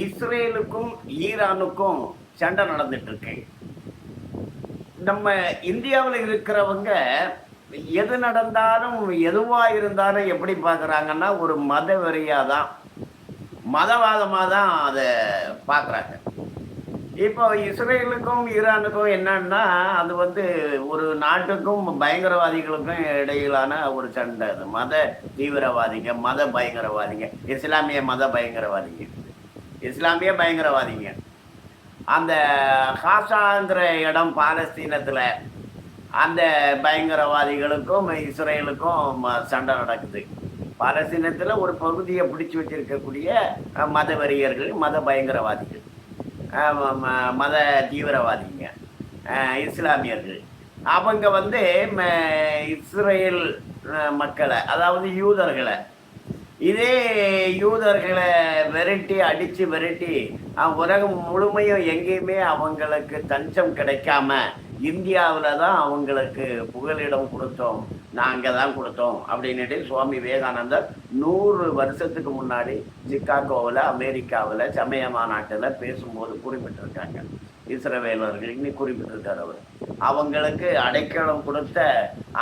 இஸ்ரேலுக்கும் ஈரானுக்கும் சண்டை நடந்துட்டு இருக்கு நம்ம இந்தியாவில் இருக்கிறவங்க எது நடந்தாலும் எதுவாக இருந்தாலும் எப்படி பார்க்குறாங்கன்னா ஒரு மத வெறியாக தான் மதவாதமாக தான் அதை பார்க்குறாங்க. இப்போ இஸ்ரேலுக்கும் ஈரானுக்கும் என்னன்னா அது வந்து ஒரு நாட்டுக்கும் பயங்கரவாதிகளுக்கும் இடையிலான ஒரு சண்டை. அது மத தீவிரவாதிங்க மத பயங்கரவாதிங்க இஸ்லாமிய மத பயங்கரவாதிங்க. இஸ்லாமிய பயங்கரவாதிங்க. அந்த ஹாசாங்கிற இடம் பாலஸ்தீனத்தில் அந்த பயங்கரவாதிகளுக்கும் இஸ்ரேலுக்கும் ம- சண்டை நடக்குது. பாலஸ்தீனத்தில் ஒரு பகுதியை பிடிச்சி வச்சிருக்கக்கூடிய மத வெறியர்கள் மத பயங்கரவாதிகள் ம- மத தீவிரவாதிங்க இஸ்லாமியர்கள். அவங்க வந்து ம- இஸ்ரேல் மக்களை அதாவது யூதர்களை இதே யூதர்களை விரட்டி அடித்து விரட்டி உலகம் முழுமையும் எங்கேயுமே அவங்களுக்கு தஞ்சம் கிடைக்காம இந்தியாவில் தான் அவங்களுக்கு புகலிடம் கொடுத்தோம் நாங்கள் தான் கொடுத்தோம் அப்படின்னுட்டு சுவாமி விவேகானந்தர் நூறு வருஷத்துக்கு முன்னாடி சிக்காகோவில் அமெரிக்காவில் சமய மாநாட்டில் பேசும்போது குறிப்பிட்டிருக்காங்க. இஸ்ரவேலர்கள் இன்னைக்கு குறிப்பிட்டிருக்கார் அவர். அவங்களுக்கு அடைக்கலம் கொடுத்த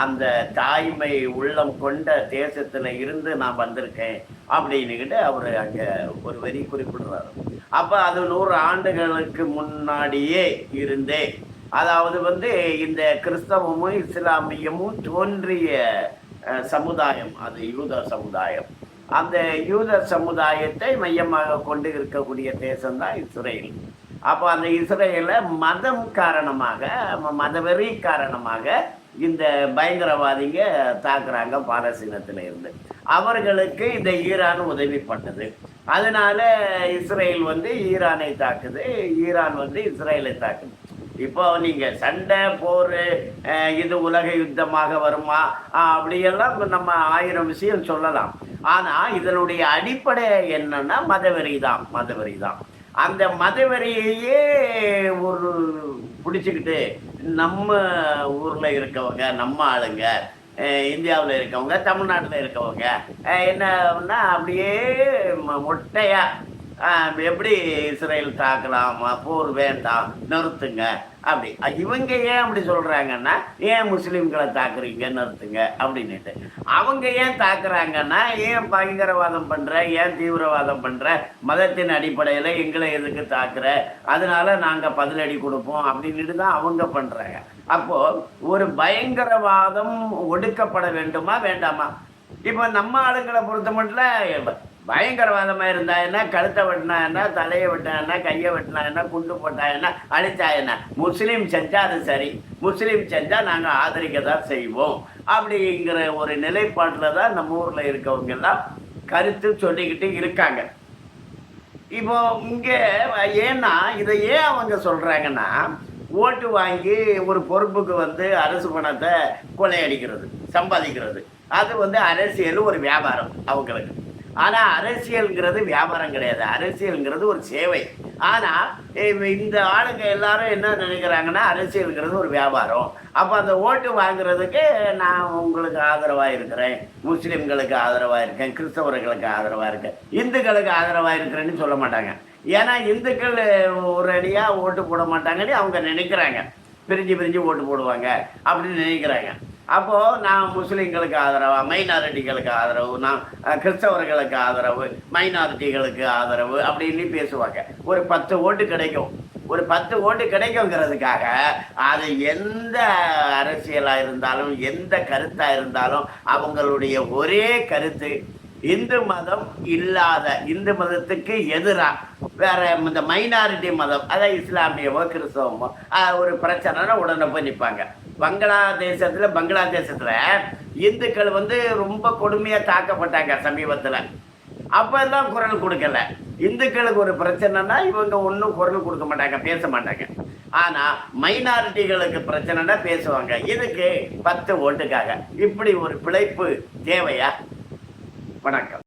அந்த தாய்மை உள்ளம் கொண்ட தேசத்தில் இருந்து நான் வந்திருக்கேன் அப்படின்னுக்கிட்டு அவர் அங்கே ஒரு வரி குறிப்பிடுறாரு. அப்போ அது நூறு ஆண்டுகளுக்கு முன்னாடியே இருந்தே அதாவது வந்து இந்த கிறிஸ்தவமும் இஸ்லாமியமும் தோன்றிய சமுதாயம் அது யூத சமுதாயம். அந்த யூத சமுதாயத்தை மையமாக கொண்டு இருக்கக்கூடிய தேசம்தான் இஸ்ரேல். அப்போ அந்த இஸ்ரேலை மதம் காரணமாக மதவெறி காரணமாக இந்த பயங்கரவாதிங்க தாக்குறாங்க பாலஸ்தீனத்தில் இருந்து. அவர்களுக்கு இந்த ஈரான் உதவி பண்ணுது அதனால இஸ்ரேல் வந்து ஈரானை தாக்குது. ஈரான் வந்து இஸ்ரேலை தாக்குது. இப்போ நீங்கள் சண்டை போர் இது உலக யுத்தமாக வருமா? அப்படியெல்லாம் நம்ம ஆயிரம் விஷயம் சொல்லலாம். ஆனால் இதனுடைய அடிப்படை என்னன்னா மதவெறி தான் மதவெறி தான் அந்த மதவெறியையே ஒரு பிடிச்சிக்கிட்டு நம்ம ஊரில் இருக்கவங்க நம்ம ஆளுங்க இந்தியாவில் இருக்கவங்க தமிழ்நாட்டில் இருக்கவங்க என்னன்னா அப்படியே ம- எப்படி இஸ்ரேல் தாக்கலாம் போர் வேண்டாம் நிறுத்துங்க அப்படி. இவங்க ஏன் அப்படி சொல்கிறாங்கன்னா ஏன் முஸ்லீம்களை தாக்குறீங்க நிறுத்துங்க அப்படின்னுட்டு. அவங்க ஏன் தாக்குறாங்கன்னா ஏன் பயங்கரவாதம் பண்ணுற ஏன் தீவிரவாதம் பண்ணுற மதத்தின் அடிப்படையில் எங்களை எதுக்கு தாக்குற அதனால நாங்கள் பதிலடி கொடுப்போம் அப்படின்னுட்டு தான் அவங்க பண்ணுறாங்க அப்போது ஒரு பயங்கரவாதம் ஒடுக்கப்பட வேண்டுமா வேண்டாமா? இப்போ நம்ம ஆளுங்களை பொறுத்த மட்டும் பயங்கரவாதமாக இருந்தா என்ன? கழுத்தை வெட்டினா என்ன? தலையை வெட்டினா என்ன? கையை வெட்டினா என்ன? குண்டு போட்டா என்ன? அழிச்சா என்ன? முஸ்லீம் செஞ்சால் அது சரி. முஸ்லீம் செஞ்சால் நாங்கள் ஆதரிக்க தான் செய்வோம். அப்படிங்கிற ஒரு நிலைப்பாட்டில் தான் நம்ம ஊரில் இருக்கவங்க எல்லாம் கருத்து சொல்லிக்கிட்டு இருக்காங்க. இப்போ இங்கே ஏன்னா இதை ஏன் அவங்க சொல்கிறாங்கன்னா ஓட்டு வாங்கி ஒரு பொறுப்புக்கு வந்து அரசு பணத்தை கொள்ளையடிக்கிறது சம்பாதிக்கிறது. அது வந்து அரசியல் ஒரு வியாபாரம் அவங்களுக்கு. ஆனால் அரசியல்ங்கிறது வியாபாரம் கிடையாது. அரசியல்ங்கிறது ஒரு சேவை. ஆனால் இந்த ஆளுங்க எல்லாரும் என்ன நினைக்கிறாங்கன்னா அரசியல்ங்கிறது ஒரு வியாபாரம். அப்போ அந்த ஓட்டு வாங்குறதுக்கு நான் உங்களுக்கு ஆதரவாக இருக்கிறேன். முஸ்லீம்களுக்கு ஆதரவாக இருக்கேன். கிறிஸ்தவர்களுக்கு ஆதரவாக இருக்கேன். இந்துக்களுக்கு ஆதரவாக இருக்கிறேன்னு சொல்ல மாட்டாங்க. ஏன்னா இந்துக்கள் ஒரு அடியாக ஓட்டு போட மாட்டாங்கன்னு அவங்க நினைக்கிறாங்க. பிரிஞ்சு பிரிஞ்சு ஓட்டு போடுவாங்க அப்படின்னு நினைக்கிறாங்க. அப்போது நான் முஸ்லீம்களுக்கு ஆதரவாக மைனாரிட்டிகளுக்கு ஆதரவு நான் கிறிஸ்தவர்களுக்கு ஆதரவு மைனாரிட்டிகளுக்கு ஆதரவு அப்படின்னு பேசுவாங்க. ஒரு பத்து ஓட்டு கிடைக்கும். ஒரு பத்து ஓட்டு கிடைக்குங்கிறதுக்காக அது எந்த அரசியலாக இருந்தாலும் எந்த கருத்தாக இருந்தாலும் அவங்களுடைய ஒரே கருத்து இந்து மதம் இல்லாத இந்து மதத்துக்கு எதிராக வேற இந்த மைனாரிட்டி மதம் அதாவது இஸ்லாமியமோ கிறிஸ்தவமோ ஒரு பிரச்சனைனா உடனே போய் நிற்பாங்க பங்களாதேசத்தில் பங்களாதேசத்தில் இந்துக்கள் வந்து ரொம்ப கொடுமையாக தாக்கப்பட்டாங்க சமீபத்தில். அப்போ தான் குரல் கொடுக்கல. இந்துக்களுக்கு ஒரு பிரச்சனைனா இவங்க ஒன்றும் குரல் கொடுக்க மாட்டாங்க பேச மாட்டாங்க. ஆனால் மைனாரிட்டிகளுக்கு பிரச்சனைனா பேசுவாங்க. இதுக்கு பத்து ஓட்டுக்காக. இப்படி ஒரு பிழைப்பு தேவையா? வணக்கம்.